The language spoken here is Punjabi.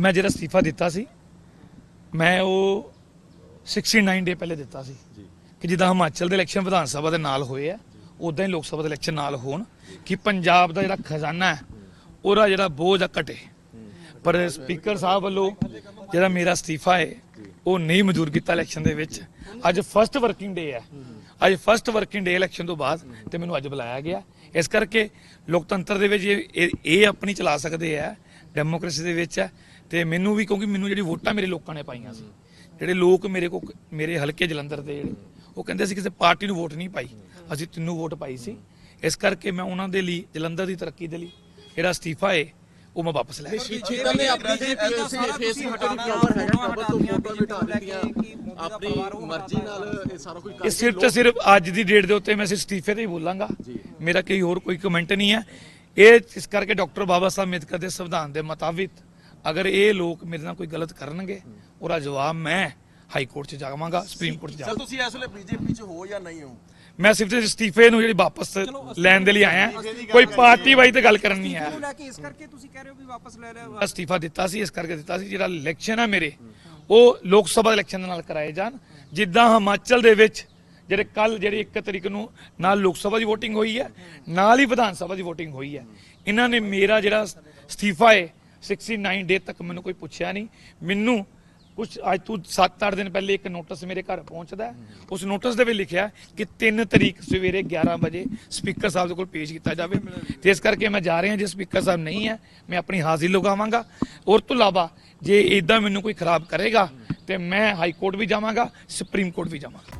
ਮੈਂ ਜਿਹੜਾ ਅਸਤੀਫਾ ਦਿੱਤਾ ਸੀ ਮੈਂ ਉਹ 69 ਡੇ ਪਹਿਲੇ ਦਿੱਤਾ ਸੀ ਕਿ ਜਿੱਦਾਂ ਹਿਮਾਚਲ ਦੇ ਇਲੈਕਸ਼ਨ ਵਿਧਾਨ ਸਭਾ ਦੇ ਨਾਲ ਹੋਏ ਆ ਉਦਾਂ ਹੀ ਲੋਕ ਸਭਾ ਦੇ ਇਲੈਕਸ਼ਨ ਨਾਲ ਹੋਣ ਕਿ ਪੰਜਾਬ ਦਾ ਜਿਹੜਾ ਖਜ਼ਾਨਾ ਹੈ ਉਹਦਾ ਜਿਹੜਾ ਬੋਝ ਆ ਘਟੇ। ਪਰ ਸਪੀਕਰ ਸਾਹਿਬ ਵੱਲੋਂ ਜਿਹੜਾ ਮੇਰਾ ਅਸਤੀਫਾ ਹੈ ਉਹ ਨਹੀਂ ਮਨਜ਼ੂਰ ਕੀਤਾ ਇਲੈਕਸ਼ਨ ਦੇ ਵਿੱਚ। ਅੱਜ ਫਸਟ ਵਰਕਿੰਗ ਡੇ ਹੈ। ਅੱਜ ਫਸਟ ਵਰਕਿੰਗ ਡੇ ਇਲੈਕਸ਼ਨ ਤੋਂ ਬਾਅਦ ਤੇ ਮੈਨੂੰ ਅੱਜ ਬੁਲਾਇਆ ਗਿਆ। ਇਸ ਕਰਕੇ ਲੋਕਤੰਤਰ ਦੇ ਵਿੱਚ ਇਹ- ਇਹ ਆਪਣੀ ਚਲਾ ਸਕਦੇ ਆ। ਡੈਮੋਕ੍ਰੇਸੀ ਦੇ ਵਿੱਚ ਹੈ ਤੇ ਮੈਨੂੰ ਵੀ ਕਿਉਂਕਿ ਮੈਨੂੰ ਜਿਹੜੀ ਵੋਟਾਂ ਮੇਰੇ ਲੋਕਾਂ ਨੇ ਪਾਈਆਂ ਸੀ ਜਿਹੜੇ ਲੋਕ ਮੇਰੇ ਕੋ ਮੇਰੇ ਹਲਕੇ ਜਲੰਧਰ ਦੇ ਜਿਹੜੇ ਉਹ ਕਹਿੰਦੇ ਸੀ ਕਿਸੇ ਪਾਰਟੀ ਨੂੰ ਵੋਟ ਨਹੀਂ ਪਾਈ ਅਸੀਂ ਤੈਨੂੰ ਵੋਟ ਪਾਈ ਸੀ। ਇਸ ਕਰਕੇ ਮੈਂ ਉਹਨਾਂ ਦੇ ਲਈ ਜਲੰਧਰ ਦੀ ਤਰੱਕੀ ਦੇ ਲਈ ਜਿਹੜਾ ਅਸਤੀਫਾ ਹੈ ਉਹ ਮੈਂ ਵਾਪਸ ਲੈ ਆਇਆ। ਸ਼ੀਤਲ ਨੇ ਆਪਣੀ ਫੇਸ ਹੈਗਾ ਤੋਂ ਫੋਟੋ ਦਿੱਤੀਆਂ ਮਰਜ਼ੀ ਨਾਲ ਇਹ ਸਾਰਾ ਕੁਝ ਇਹ ਕਰਕੇ ਸਿਰਫ ਤੇ ਸਿਰਫ ਅੱਜ ਦੀ ਡੇਟ ਦੇ ਉੱਤੇ ਮੈਂ ਸਿਰਫ ਅਸਤੀਫੇ ਤੇ ਹੀ ਬੋਲਾਂਗਾ। ਮੇਰਾ ਕੋਈ ਹੋਰ ਕੋਈ ਕਮੈਂਟ ਨਹੀਂ ਹੈ। ਇਹ ਇਸ ਕਰਕੇ ਡਾਕਟਰ ਬਾਬਾ ਸਾਹਿਬ ਅੰਬੇਦਕਰ ਦੇ ਸੰਵਿਧਾਨ ਦੇ ਮੁਤਾਬਿਕ ਅਗਰ ਇਹ ਲੋਕ ਮੇਰੇ ਨਾਲ ਕੋਈ ਗਲਤ ਕਰਨਗੇ ਉਹਦਾ ਜਵਾਬ ਮੈਂ ਹਾਈ ਕੋਰਟ 'ਚ ਜਾਵਾਂਗਾ ਸੁਪਰੀਮ ਕੋਰਟ 'ਚ ਚਲ ਜਾਵਾਂਗਾ। ਤੁਸੀਂ ਇਸ ਵੇਲੇ ਬੀਜੇਪੀ ਚ ਹੋ ਜਾਂ ਨਹੀਂ ਹੋ? ਮੈਂ ਸਿਰਫ ਤੇ ਅਸਤੀਫੇ ਨੂੰ ਜਿਹੜੀ ਵਾਪਸ ਲੈਣ ਦੇ ਲਈ ਆਇਆ। ਕੋਈ ਪਾਰਟੀ ਵਾਈ ਤੇ ਗੱਲ ਕਰਨ ਨਹੀਂ ਆਇਆ ਇਸ ਕਰਕੇ ਤੁਸੀਂ ਕਹਿ ਰਹੇ ਹੋ ਵੀ ਵਾਪਸ ਲੈ ਲਿਆ ਅਸਤੀਫਾ ਦਿੱਤਾ ਸੀ ਇਸ ਕਰਕੇ ਦਿੱਤਾ ਸੀ ਜਿਹੜਾ ਇਲੈਕਸ਼ਨ ਹੈ ਮੇਰੇ ਉਹ ਲੋਕ ਸਭਾ ਇਲੈਕਸ਼ਨ ਦੇ ਨਾਲ ਕਰਾਏ ਜਾਣ। ਜਿੱਦਾਂ ਹਿਮਾਚਲ ਦੇ ਵਿੱਚ ਜਿਹੜੇ ਕੱਲ ਜਿਹੜੀ 1 ਤਰੀਕ ਨੂੰ ਨਾਲ ਲੋਕ ਸਭਾ ਦੀ VOTING ਹੋਈ ਹੈ, ਨਾਲ ਹੀ ਵਿਧਾਨ ਸਭਾ ਦੀ VOTING ਹੋਈ ਹੈ। ਇਹਨਾਂ ਨੇ ਮੇਰਾ ਜਿਹੜਾ ਅਸਤੀਫਾ ਹੈ 69 ਡੇ ਤੱਕ ਮੈਨੂੰ ਕੋਈ ਪੁੱਛਿਆ ਨਹੀਂ। ਮੈਨੂੰ ਕੁਝ ਅੱਜ ਤੋਂ 7-8 ਦਿਨ ਪਹਿਲੇ ਇੱਕ ਨੋਟਿਸ ਮੇਰੇ ਘਰ ਪਹੁੰਚਦਾ ਉਸ ਨੋਟਿਸ ਦੇ ਵਿੱਚ ਲਿਖਿਆ ਕਿ 3 ਤਰੀਕ ਸਵੇਰੇ 11 ਵਜੇ ਸਪੀਕਰ ਸਾਹਿਬ ਦੇ ਕੋਲ ਪੇਸ਼ ਕੀਤਾ ਜਾਵੇ। ਤੇ ਇਸ ਕਰਕੇ ਮੈਂ ਜਾ ਰਿਹਾ, ਜੇ ਸਪੀਕਰ ਸਾਹਿਬ ਨਹੀਂ ਹੈ, ਮੈਂ ਆਪਣੀ ਹਾਜ਼ਰੀ ਲਗਾਵਾਂਗਾ। ਔਰ ਤੋਂ ਇਲਾਵਾ, ਜੇ ਇਦਾਂ ਮੈਨੂੰ ਕੋਈ ਖਰਾਬ ਕਰੇਗਾ, ਤੇ ਮੈਂ ਹਾਈ ਕੋਰਟ ਵੀ ਜਾਵਾਂਗਾ, ਸੁਪਰੀਮ ਕੋਰਟ ਵੀ ਜਾਵਾਂਗਾ।